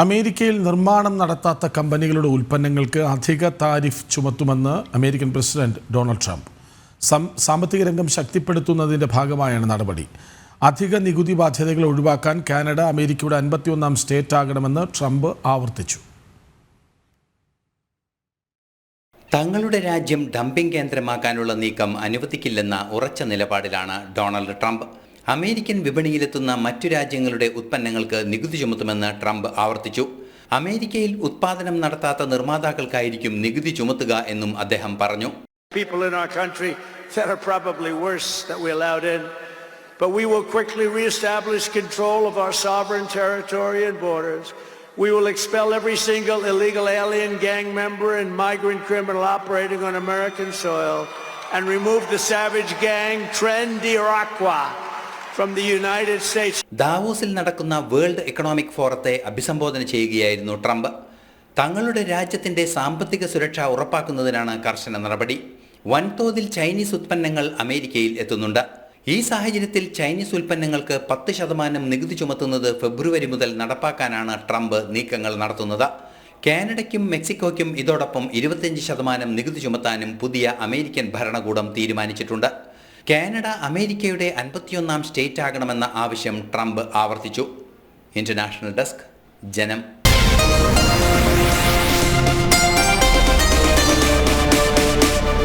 അമേരിക്കയിൽ നിർമ്മാണം നടത്താത്ത കമ്പനികളുടെ ഉൽപ്പന്നങ്ങൾക്ക് അധിക താരിഫ് ചുമത്തുമെന്ന് അമേരിക്കൻ പ്രസിഡന്റ് ഡൊണാൾഡ് ട്രംപ്. സാമ്പത്തിക രംഗം ശക്തിപ്പെടുത്തുന്നതിന്റെ ഭാഗമായാണ് നടപടി. അധിക നികുതി ബാധ്യതകൾ ഒഴിവാക്കാൻ കാനഡ അമേരിക്കയുടെ അൻപത്തിയൊന്നാം സ്റ്റേറ്റ് ആകണമെന്ന് ട്രംപ് ആവർത്തിച്ചു. തങ്ങളുടെ രാജ്യം ഡംപിംഗ് കേന്ദ്രമാക്കാനുള്ള നീക്കം അനുവദിക്കില്ലെന്ന ഉറച്ച നിലപാടിലാണ് ഡൊണാൾഡ് ട്രംപ്. അമേരിക്കൻ വിപണിയിലെത്തുന്ന മറ്റു രാജ്യങ്ങളുടെ ഉത്പന്നങ്ങൾക്ക് നികുതി ചുമത്തുമെന്ന് ട്രംപ് ആവർത്തിച്ചു അമേരിക്കയിൽ ഉത്പാദനം നടത്താത്ത നിർമ്മാതാക്കൾക്കായിരിക്കും നികുതി ചുമത്തുക എന്നും അദ്ദേഹം പറഞ്ഞു people in our country that probably worse that we allowed in. But we will quickly reestablish control of our sovereign territory and borders. We will expel every single illegal alien gang member and migrant criminal operating on American soil and remove the savage gang Tren de ദാവോസിൽ നടക്കുന്ന world economic ഫോറത്തെ അഭിസംബോധന ചെയ്യുകയായിരുന്നു Trump. തങ്ങളുടെ രാജ്യത്തിന്റെ സാമ്പത്തിക സുരക്ഷ ഉറപ്പാക്കുന്നതിനാണ് കർശന നടപടി. വൻതോതിൽ ചൈനീസ് ഉത്പന്നങ്ങൾ അമേരിക്കയിൽ എത്തുന്നുണ്ട്. ഈ സാഹചര്യത്തിൽ ചൈനീസ് ഉൽപ്പന്നങ്ങൾക്ക് പത്ത് ശതമാനം നികുതി ചുമത്തുന്നത് ഫെബ്രുവരി മുതൽ നടപ്പാക്കാനാണ് ട്രംപ് നീക്കങ്ങൾ നടത്തുന്നത്. കാനഡയ്ക്കും മെക്സിക്കോയ്ക്കും ഇതോടൊപ്പം ഇരുപത്തിയഞ്ച് ശതമാനം നികുതി ചുമത്താനും പുതിയ അമേരിക്കൻ ഭരണകൂടം തീരുമാനിച്ചിട്ടുണ്ട്. കാനഡ അമേരിക്കയുടെ അൻപത്തിയൊന്നാം സ്റ്റേറ്റ് ആകണമെന്ന ആവശ്യം ട്രംപ് ആവർത്തിച്ചു. ഇന്റർനാഷണൽ ഡെസ്ക് ജനം.